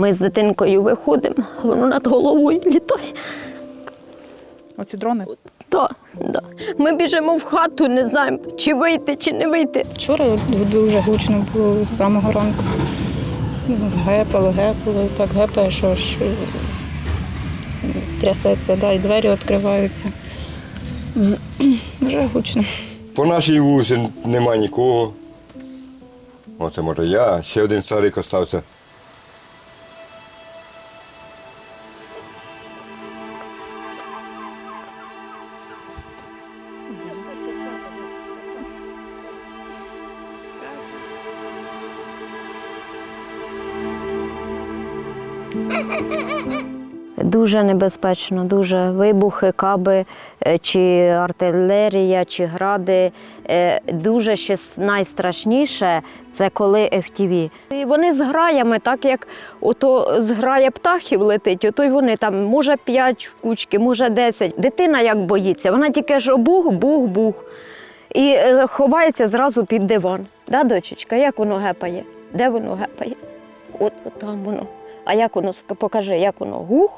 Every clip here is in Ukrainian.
Ми з дитинкою виходимо, воно над головою літає. Оці дрони. Так, да. Ми біжимо в хату, не знаємо, чи вийти, чи не вийти. Вчора дуже гучно було з самого ранку. Ну, Гепало, гепало, так гепає, що ж е, трясеться, да, і двері відкриваються. Вже гучно. По нашій вулиці нема нікого. Оце може я, ще один старик остався. Дуже небезпечно, дуже вибухи, каби, е, чи артилерія, чи гради. Е, Дуже ще найстрашніше це коли FTV. І вони з граями, так як ото зграя птахів летить, ото й вони там може 5 в кучки, може 10. Дитина як боїться, вона тільки ж бух, бух, бух. І е, ховається зразу під диван. Да, дочечка, як воно гепає? Де воно гепає? От, от там воно. А як воно покажи, як воно гух?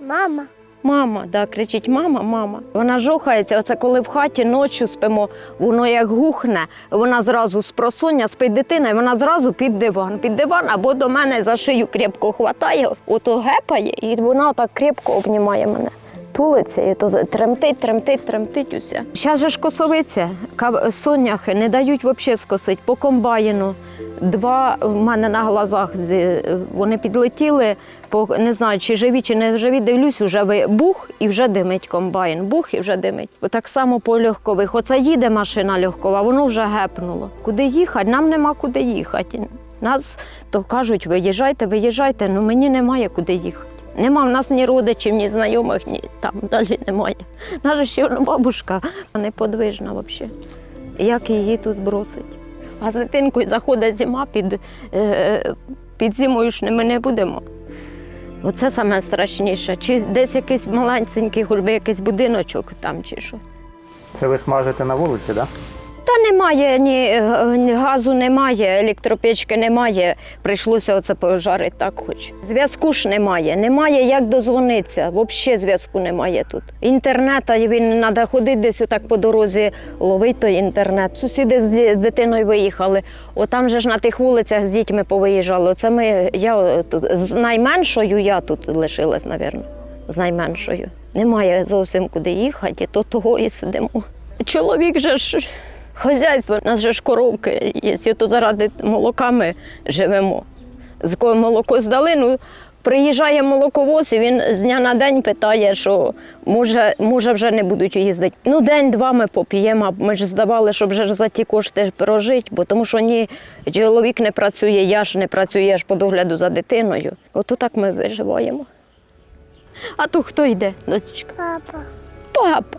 Мама. Мама, да, кричить мама, мама. Вона жохається. Оце коли в хаті ночі спимо, воно як гухне, вона зразу з просоння спить дитина, і вона зразу під диван. Під диван або до мене за шию крепко хватає, ото гепає, і вона так крепко обнімає мене. Тулиться і то тремтить, тремтить, тремтить усе. Зараз же ж косовиця, соняхи не дають взагалі скосити по комбайну. Два в мене на глазах вони підлетіли, по не знаю, чи живі, чи не живі. Дивлюсь, вже бух і вже димить комбайн. Бух і вже димить. Так само по легкових. Оце їде машина легкова, воно вже гепнуло. Куди їхати? Нам нема куди їхати. Нас то кажуть, виїжджайте, виїжджайте. Ну мені немає куди їхати. Нема в нас ні родичів, ні знайомих, ні там далі немає. Наша ще одна бабушка неподвижна взагалі. Як її тут бросить? А з дитинкою заходить зима під, е, під зимою ж ми не будемо. Оце саме страшніше. Чи десь якийсь маленький, хоч би якийсь будиночок там чи що. Це ви смажите на вулиці, так? Да? Та немає ні, е, ні газу, немає, електропечки немає. Прийшлося оце пожарити так хоч. Зв'язку ж немає, немає як дозвонитися. Взагалі зв'язку немає тут. Інтернету він треба ходити десь отак по дорозі, ловити той інтернет. Сусіди з дитиною виїхали. Отам же ж на тих вулицях з дітьми повиїжджали. Оце ми, я е, тут з найменшою я тут лишилась, мабуть. З найменшою. Немає зовсім куди їхати, то того і сидимо. Чоловік же ж хазяйство, у нас же ж коровки є, і то заради молока ми живемо. З кого молоко здали, ну приїжджає молоковоз, і він з дня на день питає, що може, може вже не будуть їздити. Ну, день-два ми поп'ємо, а ми ж здавали, щоб вже за ті кошти прожити, бо тому що ні чоловік не працює, я ж не працюю, я ж по догляду за дитиною. Ото так ми виживаємо. А то хто йде, дочечка? Папа. Папа.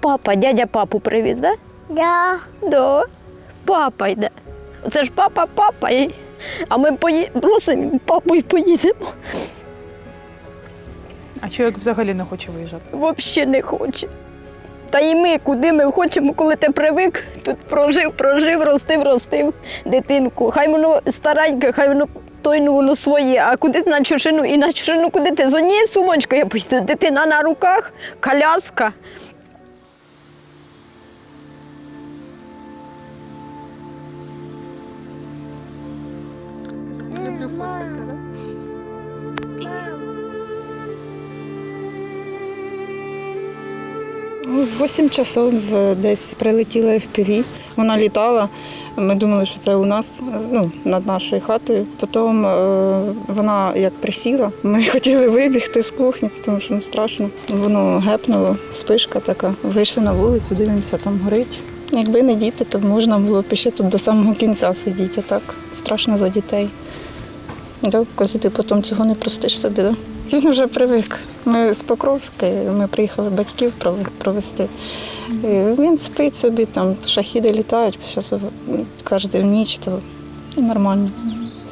Папа, дядя папу привіз, да? Да. Да. Папа йде. Це ж папа, папа. А ми пої... бросимо папу і поїдемо. А чоловік взагалі не хоче виїжджати. Взагалі не хоче. Та і ми, куди ми хочемо, коли ти привик, тут прожив, прожив, ростив, ростив дитинку. Хай воно стареньке, хай воно той ну, воно своє, а кудись на чужину, і на чужину куди ти? З однією сумочкою я поїду, дитина на руках, коляска. В 8 часов е, десь прилетіла FPV, вона літала. Ми думали, що це у нас, е, ну, над нашою хатою. Потім е, вона як присіла, ми хотіли вибігти з кухні, тому що ну, страшно. Воно гепнуло, спишка така. Вийшли на вулицю, дивимося, там горить. Якби не діти, то можна було б ще тут до самого кінця сидіти. А так страшно за дітей. Да, коли ти потім цього не простиш собі, да? Він вже привик. Ми з Покровська, ми приїхали батьків провести. І Він спить собі, там шахіди літають, зараз кожну ніч, то нормально.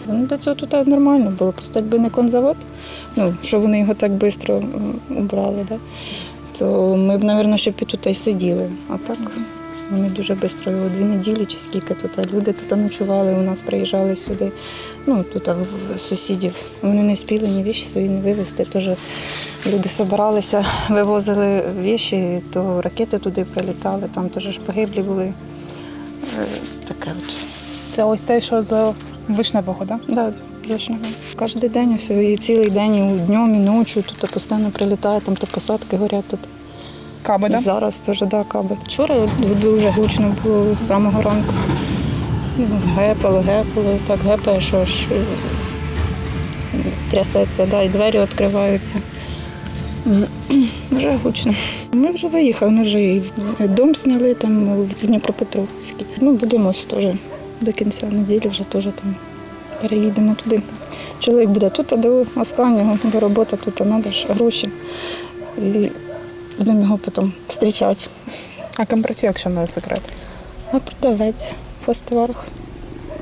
Ну, До цього тут нормально було, просто якби не конзавод, ну, що вони його так швидко убрали, да? то ми б, мабуть, ще б тут сиділи. А так Вони дуже швидко, дві неділі чи скільки тут люди тут ночували, у нас приїжджали сюди. Ну, тут в- сусідів. Вони не спіли ні віші свої не вивезти. Тож люди збиралися, вивозили віші, то ракети туди прилітали, там теж ж погиблі були. Е, Таке от. Це ось те, що з вишневого, так? Да? Да. Кожен день, ось, і цілий день, і днем, і ночі тут постійно прилітає, там то посадки горять тут. Каби, Да? зараз теж да, каби. Вчора дуже гучно було з самого ранку. Ну, Гепало, гепало, так гепає, що ж е, трясеться, да, і двері відкриваються. Вже гучно. Ми вже виїхали, ми вже і дом зняли там в Дніпропетровській. Ну, будемо ось теж до кінця неділі вже теж там переїдемо туди. Чоловік буде тут, а до останнього, бо робота тут, а треба ж гроші. І будемо його потім зустрічати. А ким працює, якщо не секрет? А продавець в хостоварах.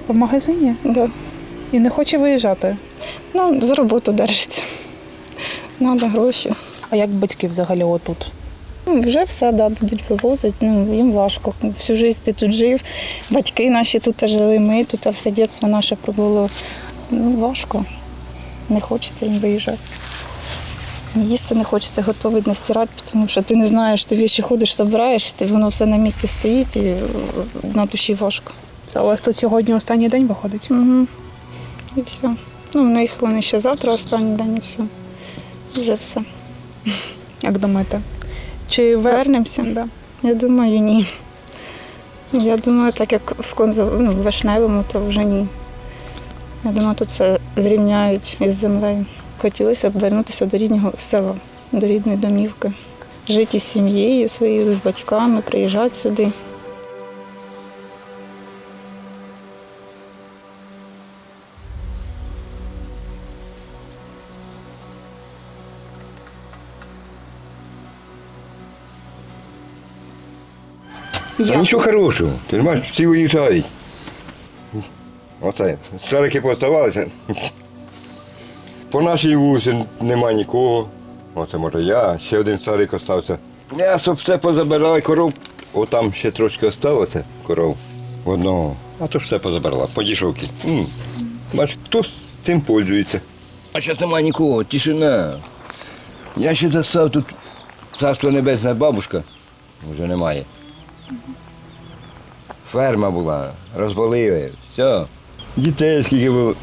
В магазині? Да. І не хоче виїжджати. Ну, за роботу держиться. Треба гроші. А як батьки взагалі отут? Ну, вже все да, будуть вивозити, ну, їм важко. Всю життя ти тут жив, батьки наші тут жили, ми тут, а все дитинство наше пробуло. Ну, важко. Не хочеться їм виїжджати. Їсти не хочеться готувати, не стирати, тому що ти не знаєш, ти віші ходиш, збираєш, ти воно все на місці стоїть і е, на душі важко. Це у вас тут сьогодні останній день виходить? Угу. І все. Ну, в них вони ще завтра останній день і все. Вже все. Як думаєте? Чи ви... Вернемося? Да. Я думаю, ні. Я думаю, так як в конзу, ну, в вишневому, то вже ні. Я думаю, тут все зрівняють із землею. Хотілося б вернутися до рідного села, до рідної домівки. Жити із сім'єю своєю, з батьками, приїжджати сюди. Та нічого хорошого. Ти ж бачиш, всі уїжджають. Оце, старики поставалися. По нашій вулиці нема нікого. Оце може я, ще один старик остався. М'ясо все позабирали коров. Отам ще трошки осталося коров одного. А то ж все позабирала, по дішовки. Бач, хто з цим пользується. А зараз нема нікого, тишина. Я ще застав тут царство небесне бабушка. Вже немає. Ферма була, розвалили, все. Дітей скільки було.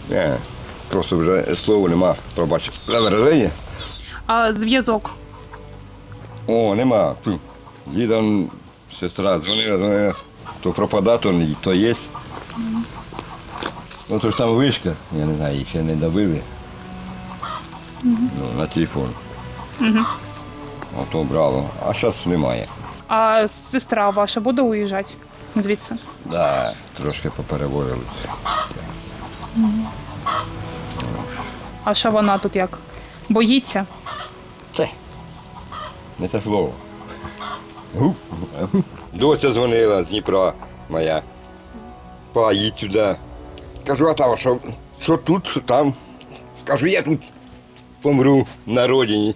Просто вже слова нема, пробач. Вираження. А зв'язок? О, нема. Діда, сестра дзвонила, дзвонила, то пропада, то, то є. Ну то ж там вишка, я не знаю, її ще не добили. Ну, на телефон. Ото брало, а зараз немає. А сестра ваша буде уїжджати звідси? Да, трошки попереводилися. А що вона тут як? Боїться? Це. Не те слово. Гу. Доця дзвонила з Дніпра моя. Па, їдь сюди. Кажу, а там, що, що тут, що там. Кажу, я тут помру на родині.